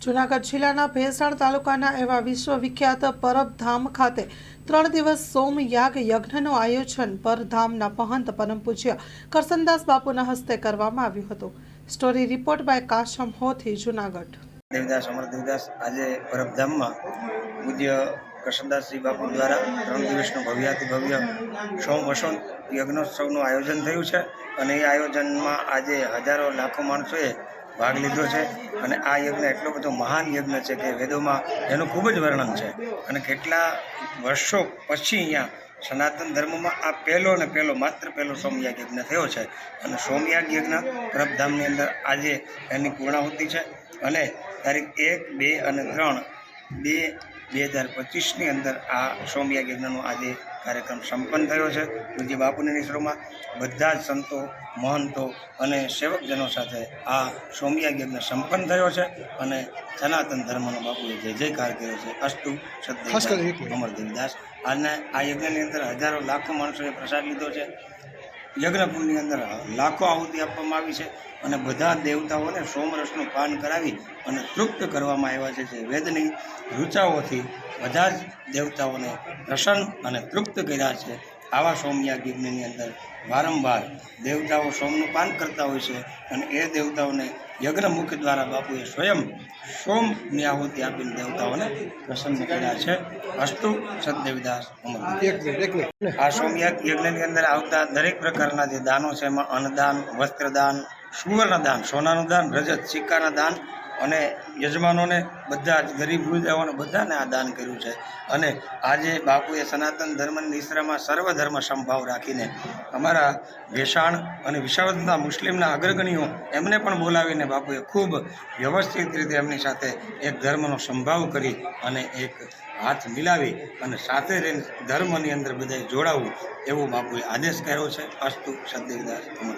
જૂનાગઢ જિલ્લાના ભેસાણ તાલુકાના એવા વિશ્વવિખ્યાત પરબધામ ખાતે ત્રણ દિવસ સોમયાગ યજ્ઞનું આયોજન પરધામના મહંત પરમ પૂજ્ય કરસનદાસ બાપુના હસ્તે કરવામાં આવ્યું હતું. Story report by Kasham Hothi, Junagadh. Devdas Amar Devdas આજે પરબધામમાં પૂજ્ય કરશનદાસજી બાપુ દ્વારા ત્રણ દિવસનું ભવ્યાતિ ભવ્ય સોમ વસંત યજ્ઞોત્સવનું આયોજન થયું છે. અને એ આયોજનમાં આજે હજારો લાખો માણસોએ ભાગ લીધો છે. અને આ યજ્ઞ એટલો બધો મહાન યજ્ઞ છે કે વેદોમાં એનું ખૂબ જ વર્ણન છે. અને કેટલા વર્ષો પછી અહીંયા સનાતન ધર્મમાં આ પહેલો અને પહેલો, માત્ર પહેલો સોમયાગ યજ્ઞ થયો છે. અને સોમયાગ યજ્ઞ પ્રભધામની અંદર આજે એની પૂર્ણાહુતિ છે. અને તારીખ એક, બે અને ત્રણ, બે બે હજાર પચીસની અંદર આ સોમયાગ યજ્ઞનો આજે કાર્યક્રમ સંપન્ન થયો છે. પૂજ્ય બાપુની નિશ્રોમાં બધા જ સંતો મહંતો અને સેવકજનો સાથે આ સોમયાગ યજ્ઞ સંપન્ન થયો છે અને સનાતન ધર્મનો બાપુએ જય જયકાર કર્યો છે. અસ્તુ સત્ય અમર દેવદાસ અને આ યજ્ઞની અંદર હજારો લાખો માણસોએ પ્રસાદ લીધો છે. યજ્ઞકુંડની અંદર લાખો આહુતિ આપવામાં આવી છે અને બધા દેવતાઓને સોમરસનું પાન કરાવી અને તૃપ્ત કરવામાં આવ્યા છે જે વેદની ઋચાઓથી બધા જ દેવતાઓને પ્રસન્ન અને તૃપ્ત કર્યા છે. આવા સૌમ્યા યજ્ઞની અંદર વારંવાર દેવતાઓ સોમનું પાન કરતા હોય છે અને એ દેવતાઓને યજ્ઞ મુખ દ્વારા બાપુએ સ્વયં સોમની આહુતિ આપીને દેવતાઓને પ્રસન્ન કર્યા છે. અસ્તુ સદદેવદાસ અમર આ સોમયાગ યજ્ઞની અંદર આવતા દરેક પ્રકારના જે દાનો છે એમાં અન્નદાન વસ્ત્રદાન સુવર્ણદાન સોનાનું દાન રજત સિક્કાના દાન અને યજમાનોને બધા જ ગરીબ વૃદ્ધાઓને બધાને આ દાન કર્યું છે. અને આજે બાપુએ સનાતન ધર્મની નિશ્રામાં સર્વધર્મ સંભાવ રાખીને અમારા વેસાણ અને વિશાળના મુસ્લિમના અગ્રગણીઓ એમને પણ બોલાવીને બાપુએ ખૂબ વ્યવસ્થિત રીતે એમની સાથે એક ધર્મનો સંભાવ કરી અને એક હાથ મિલાવી અને સાથે રહીને ધર્મની અંદર બધાએ જોડાવવું એવો બાપુએ આદેશ કર્યો છે. અસ્તુ સદદેવદાસ અમર